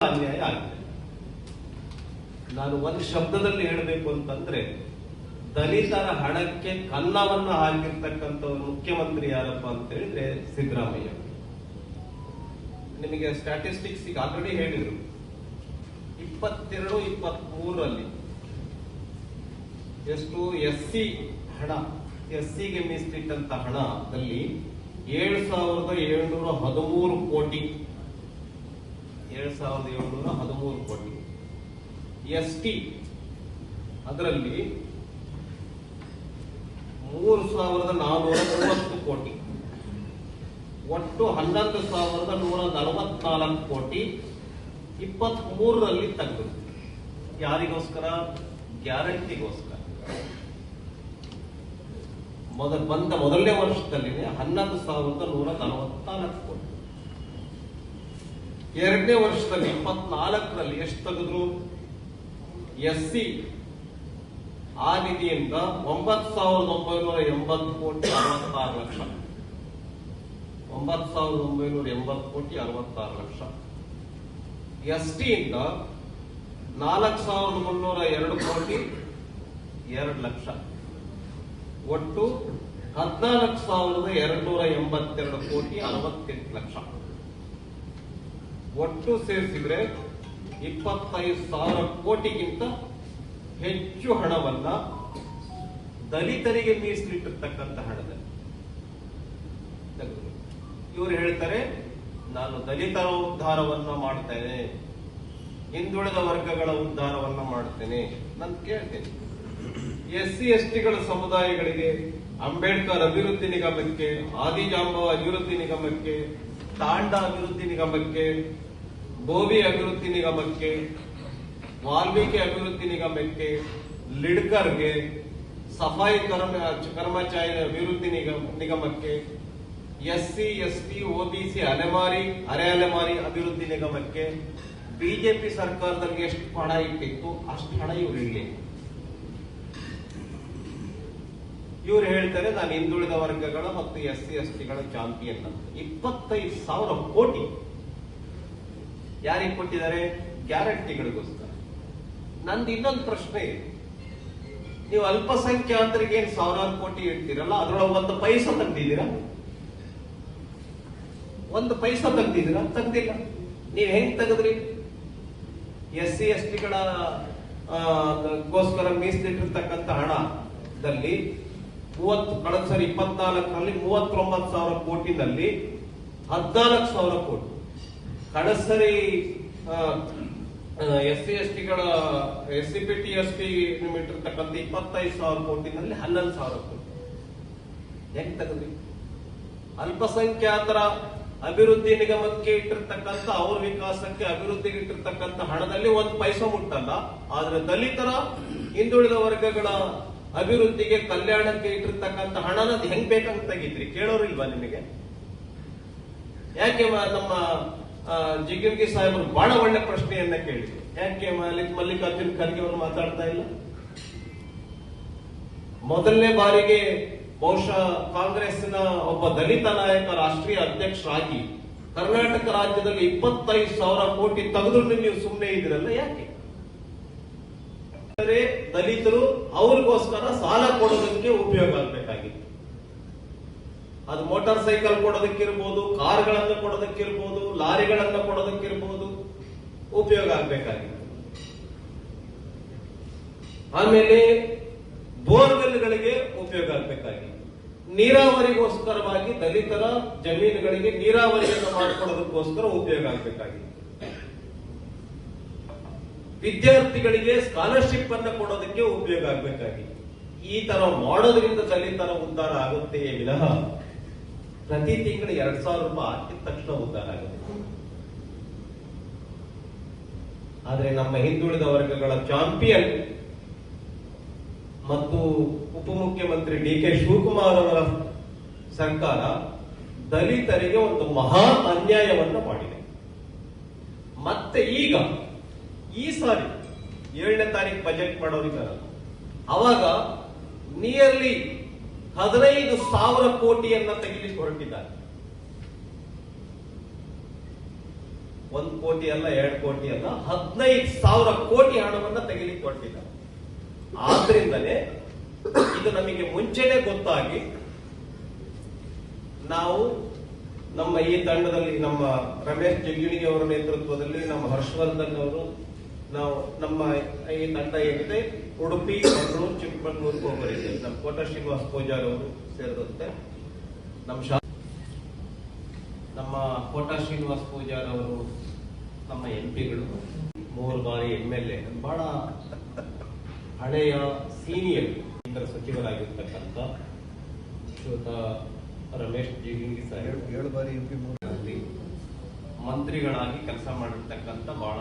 ಅನ್ಯಾಯ ಆಗಿದೆ ನಾನು ಒಂದು ಶಬ್ದದಲ್ಲಿ ಹೇಳಬೇಕು ಅಂತಂದ್ರೆ, ದಲಿತರ ಹಣಕ್ಕೆ ಕನ್ನವನ್ನ ಹಾಕಿರ್ತಕ್ಕಂಥ ಮುಖ್ಯಮಂತ್ರಿ ಯಾರಪ್ಪ ಅಂತ ಹೇಳಿದ್ರೆ ಸಿದ್ದರಾಮಯ್ಯ. ನಿಮಗೆ ಸ್ಟ್ಯಾಟಿಸ್ಟಿಕ್ಸ್ ಈಗ ಆಲ್ರೆಡಿ ಹೇಳಿದ್ರು. ಇಪ್ಪತ್ತೆರಡು ಇಪ್ಪತ್ತ್ ಮೂರರಲ್ಲಿ ಎಷ್ಟು ಎಸ್ ಸಿ ಹಣ, ಎಸ್ ಸಿಗೆ ಮೀಸಲಿಟ್ಟಂತ ಹಣದಲ್ಲಿ ಏಳು ಸಾವಿರದ ಏಳ್ನೂರ ಹದಿಮೂರು ಕೋಟಿ ಏಳು ಸಾವಿರದ ಏಳ್ನೂರ ಹದಿಮೂರು ಕೋಟಿ. ಎಸ್ ಟಿ, ಅದರಲ್ಲಿ ಮೂರು ಸಾವಿರದ ನಾನ್ನೂರ ಮೂವತ್ತು ಕೋಟಿ. ಒಟ್ಟು ಹನ್ನೊಂದು ಸಾವಿರದ ನೂರ ನಲವತ್ನಾಲ್ಕು ಕೋಟಿ ಇಪ್ಪತ್ತ್ ಮೂರರಲ್ಲಿ ಯಾರಿಗೋಸ್ಕರ? ಗ್ಯಾರಂಟಿಗೋಸ್ಕರ. ಮೊದ ಬಂದ ಮೊದಲನೇ ವರ್ಷದಲ್ಲಿ ಹನ್ನೊಂದು ಸಾವಿರದ ನೂರ ನಲವತ್ನಾಲ್ಕು ಕೋಟಿ. ಎರಡನೇ ವರ್ಷದಲ್ಲಿ, ಇಪ್ಪತ್ನಾಲ್ಕರಲ್ಲಿ ಎಷ್ಟು ತೆಗೆದ್ರು? ಎಸ್ ಸಿ ಆ ನಿಧಿಯಿಂದ ಒಂಬತ್ ಸಾವಿರದ ಒಂಬೈನೂರ ಎಂಬತ್ತು ಕೋಟಿ ಅರವತ್ತಾರು ಲಕ್ಷ. ಒಂಬತ್ತು ಸಾವಿರದ ಒಂಬೈನೂರ ಎಂಬತ್ತು ಕೋಟಿ ಅರವತ್ತಾರು ಲಕ್ಷ. ಎಸ್ ಟಿಯಿಂದ ನಾಲ್ಕು ಸಾವಿರದ ಮುನ್ನೂರ ಎರಡು ಕೋಟಿ ಎರಡು ಲಕ್ಷ. ಒಟ್ಟು ಹದಿನಾಲ್ಕು ಸಾವಿರದ ಎರಡ್ನೂರ ಎಂಬತ್ತೆರಡು ಕೋಟಿ ಅರವತ್ತೆಂಟು ಲಕ್ಷ. ಒಟ್ಟು ಸೇರಿಸಿದ್ರೆ ಇಪ್ಪತ್ತೈದು ಸಾವಿರ ಕೋಟಿಗಿಂತ ಹೆಚ್ಚು ಹಣವನ್ನ ದಲಿತರಿಗೆ ಮೀಸಲಿಟ್ಟಿರ್ತಕ್ಕಂಥ ಹಣದಲ್ಲಿ. ಇವರು ಹೇಳ್ತಾರೆ, ನಾನು ದಲಿತರ ಉದ್ಧಾರವನ್ನ ಮಾಡ್ತೇನೆ, ಹಿಂದುಳಿದ ವರ್ಗಗಳ ಉದ್ಧಾರವನ್ನ ಮಾಡ್ತೇನೆ ನಾನು ಕೇಳ್ತೇನೆ ಎಸ್ ಸಿ ಎಸ್ ಟಿಗಳ ಸಮುದಾಯಗಳಿಗೆ ಅಂಬೇಡ್ಕರ್ ಅಭಿವೃದ್ಧಿ ನಿಗಮಕ್ಕೆ, ಆದಿಜಾಂಬವ ಅಭಿವೃದ್ಧಿ ನಿಗಮಕ್ಕೆ ತಾಂಡ ಅಭಿವೃದ್ಧಿ ನಿಗಮಕ್ಕೆ ಗೋವಿ ಅಭಿವೃದ್ಧಿ ನಿಗಮಕ್ಕೆ, ವಾಲ್ಮೀಕಿ ಅಭಿವೃದ್ಧಿ ನಿಗಮಕ್ಕೆ, ಲಿಡ್ಕರ್ಗೆ, ಸಫಾಯಿ ಕರ್ಮ ಕರ್ಮಚಾರಿ ಅಭಿವೃದ್ಧಿ ನಿಗಮ, ನಿಗಮಕ್ಕೆ S C S T OBC ಅಲೆಮಾರಿ, ಅರೆ ಅಲೆಮಾರಿ ಅಭಿವೃದ್ಧಿ ನಿಗಮಕ್ಕೆ, ಬಿಜೆಪಿ ಸರ್ಕಾರದಲ್ಲಿ ಎಷ್ಟು ಹಣ ಇಟ್ಟಿತ್ತು, ಅಷ್ಟು ಹಣ ಇವ್ರು ಇವ್ರು ಹೇಳ್ತಾರೆ, ನಾನು ಹಿಂದುಳಿದ ವರ್ಗಗಳ ಮತ್ತು ಎಸ್ ಸಿ ಎಸ್ ಟಿಗಳ ಚಾಂಪಿಯನ್ ಇಪ್ಪತ್ತೈದು ಸಾವಿರ ಕೋಟಿ. ಯಾರಿಗೆ ಕೊಟ್ಟಿದ್ದಾರೆ? ಗ್ಯಾರಂಟಿಗಳಿಗೋಸ್ಕರ. ನಂದು ಇನ್ನೊಂದು ಪ್ರಶ್ನೆ ನೀವು ಅಲ್ಪಸಂಖ್ಯಾತರಿಗೆ ಏನ್ ಸಾವಿರಾರು ಕೋಟಿ ಇಡ್ತೀರಲ್ಲ, ಅದರೊಳಗೆ ಒಂದು ಪೈಸ ತೆಗ್ದಿದ್ದೀರಾ? ಒಂದು ಪೈಸ ತೆಗ್ದಿದ್ದೀರಾ? ತೆಗ್ದಿಲ್ಲ. ನೀವ್ ಹೆಂಗ್ ತೆಗೆದ್ರಿ? ಎಸ್ ಸಿ ಎಸ್ ಟಿಗಳ ಗೋಸ್ಕರ ಮೀಸಲಿಟ್ಟಿರ್ತಕ್ಕಂಥ ಹಣದಲ್ಲಿ ಮೂವತ್ತು, ಕಳೆದ ಸರಿ ಇಪ್ಪತ್ನಾಲ್ಕರಲ್ಲಿ ಮೂವತ್ತೊಂಬತ್ತು ಸಾವಿರ ಕೋಟಿನಲ್ಲಿ ಹದಿನಾಲ್ಕು ಸಾವಿರ ಕೋಟಿ. ಕಳೆದ ಸರಿ S C S ಟಿಗಳ S C P, T S T ಇಟ್ಟಿರ್ತಕ್ಕಂಥ ಇಪ್ಪತ್ತೈದು ಸಾವಿರ ಕೋಟಿನಲ್ಲಿ ಹನ್ನೊಂದು ಸಾವಿರ ಕೋಟಿ. ಹೆಂಗ್ ತೆಗೆದ್ರಿ? ಅಲ್ಪಸಂಖ್ಯಾತರ ಅಭಿವೃದ್ಧಿ ನಿಗಮಕ್ಕೆ ಇಟ್ಟಿರ್ತಕ್ಕಂಥ, ಅವ್ರ ವಿಕಾಸಕ್ಕೆ ಅಭಿವೃದ್ಧಿಗೆ ಇಟ್ಟಿರ್ತಕ್ಕಂಥ ಹಣದಲ್ಲಿ ಒಂದು ಪೈಸೆ ಮುಟ್ಟಲ್ಲ. ಆದ್ರೆ ದಲಿತರ ಹಿಂದುಳಿದ ವರ್ಗಗಳ ಅಭಿವೃದ್ಧಿಗೆ ಕಲ್ಯಾಣಕ್ಕೆ ಇಟ್ಟಿರ್ತಕ್ಕಂಥ ಹಣನ ಹೆಂಗ್ ಬೇಕಂತ ತೆಗಿದ್ರಿ ಕೇಳೋರಿಲ್ವಾ ನಿಮಗೆ? ಯಾಕೆ ನಮ್ಮ ಜಿಗಿರ್ಗಿ ಸಾಹೇಬರು ಬಹಳ ಒಳ್ಳೆ ಪ್ರಶ್ನೆಯನ್ನ ಕೇಳಿದ್ರು. ಯಾಕೆ ಮಲ್ಲಿಕ್ ಮಲ್ಲಿಕಾರ್ಜುನ್ ಖರ್ಗೆ ಅವರು ಮಾತಾಡ್ತಾ ಇಲ್ಲ? ಮೊದಲನೇ ಬಾರಿಗೆ ಬಹುಶಃ ಕಾಂಗ್ರೆಸ್ನ ಒಬ್ಬ ದಲಿತ ನಾಯಕ ರಾಷ್ಟ್ರೀಯ ಅಧ್ಯಕ್ಷರಾಗಿ ಕರ್ನಾಟಕ ರಾಜ್ಯದಲ್ಲಿ ಇಪ್ಪತ್ತೈದು ಸಾವಿರ ಕೋಟಿ ತೆಗೆದ್ರು ನೀವು ಸುಮ್ಮನೆ ಇದ್ರಲ್ಲ ಯಾಕೆ? ದಲಿತರು ಅವ್ರಿಗೋಸ್ಕರ ಸಾಲ ಕೊಡೋದಕ್ಕೆ ಉಪಯೋಗ ಆಗ್ಬೇಕಾಗಿತ್ತು. ಅದು ಮೋಟಾರ್ ಸೈಕಲ್ ಕೊಡೋದಕ್ಕಿರ್ಬೋದು, ಕಾರ್ಗಳನ್ನು ಕೊಡೋದಕ್ಕಿರ್ಬೋದು, ಲಾರಿಗಳನ್ನ ಕೊಡೋದಕ್ಕಿರ್ಬೋದು ಉಪಯೋಗ ಆಗ್ಬೇಕಾಗಿತ್ತು. ಆಮೇಲೆ ಬೋರ್ವೆಲ್ಗಳಿಗೆ ಉಪಯೋಗ ಆಗ್ಬೇಕಾಗಿತ್ತು. ನೀರಾವರಿಗೋಸ್ಕರವಾಗಿ ದಲಿತರ ಜಮೀನುಗಳಿಗೆ ನೀರಾವರಿಯನ್ನು ಮಾಡಿಕೊಡೋದಕ್ಕೋಸ್ಕರ ಉಪಯೋಗ ಆಗ್ಬೇಕಾಗಿತ್ತು. ವಿದ್ಯಾರ್ಥಿಗಳಿಗೆ ಸ್ಕಾಲರ್ಶಿಪ್ ಅನ್ನ ಕೊಡೋದಕ್ಕೆ ಉಪಯೋಗ ಆಗ್ಬೇಕಾಗಿತ್ತು. ಈ ತರ ಮಾಡೋದ್ರಿಂದ ದಲಿತರ ಉದ್ಧಾರ ಆಗುತ್ತೆಯೇ ವಿನಃ ಪ್ರತಿ ತಿಂಗಳು ಎರಡ್ ಸಾವಿರ ರೂಪಾಯಿ ಹಾಕಿದ ತಕ್ಷಣ ಉದ್ಧಾರ ಆಗುತ್ತೆ. ಆದ್ರೆ ನಮ್ಮ ಹಿಂದುಳಿದ ವರ್ಗಗಳ ಚಾಂಪಿಯನ್ ಮತ್ತು ಉಪಮುಖ್ಯಮಂತ್ರಿ ಡಿ ಕೆ ಶಿವಕುಮಾರ್ ಅವರ ಸರ್ಕಾರ ದಲಿತರಿಗೆ ಒಂದು ಮಹಾ ಅನ್ಯಾಯವನ್ನು ಮಾಡಿದೆ. ಮತ್ತೆ ಈಗ ಈ ಸಾರಿ ಏಳನೇ ತಾರೀಕು ಬಜೆಟ್ ಮಾಡೋರಿದ್ದಾರಲ್ಲ. ಅವಾಗ ನಿಯರ್ಲಿ ಹದಿನೈದು ಸಾವಿರ ಕೋಟಿಯನ್ನ ತೆಗಿಲಿಕ್ಕೆ ಹೊರಟಿದ್ದಾರೆ. ಒಂದು ಕೋಟಿ ಅಲ್ಲ, ಎರಡು ಕೋಟಿ ಅಲ್ಲ, ಹದಿನೈದು ಸಾವಿರ ಕೋಟಿ ಹಣವನ್ನ ತೆಗಿಲಿಕ್ಕೆ ಹೊರಟಿದ್ದಾರೆ. ಆದ್ರಿಂದಲೇ ಇದು ನಮಗೆ ಮುಂಚೆನೆ ಗೊತ್ತಾಗಿ ನಾವು ನಮ್ಮ ಈ ತಂಡದಲ್ಲಿ ನಮ್ಮ ರಮೇಶ್ ಜಿಗ್ಗಿಣಿಗೆ ಅವರ ನೇತೃತ್ವದಲ್ಲಿ ನಮ್ಮ ಹರ್ಷವರ್ಧನ್ ಅವರು ನಾವು ನಮ್ಮ ಈ ತಂಡ ಏನಿದೆ ಉಡುಪಿ ಮಂಗಳೂರು ಚಿಕ್ಕಮಗಳೂರು ಹೋಗಲಿದೆ ನಮ್ಮ ಕೋಟ ಶ್ರೀನಿವಾಸ್ ಪೂಜಾರಿ ಅವರು ಸೇರಿದಂತೆ ನಮ್ಮ ಶಾ ನಮ್ಮ ಕೋಟ ಶ್ರೀನಿವಾಸ್ ಪೂಜಾರಿ ಅವರು ನಮ್ಮ ಎಂ ಪಿಗಳು ಮೂರು ಬಾರಿ ಎಂ ಎಲ್ ಎ ಬಹಳ ಹಳೆಯ ಸೀನಿಯರ್ ಕೇಂದ್ರ ಸಚಿವರಾಗಿರ್ತಕ್ಕಂಥ ಶ್ರೀಯುತ ರಮೇಶ್ ಜಿಗಿಂಗಿ ಸಾಹೇಬ್ ಏಳು ಬಾರಿ ಎಂ ಪಿ ಮಂತ್ರಿಗಳಾಗಿ ಕೆಲಸ ಮಾಡಿರ್ತಕ್ಕಂಥ ಬಹಳ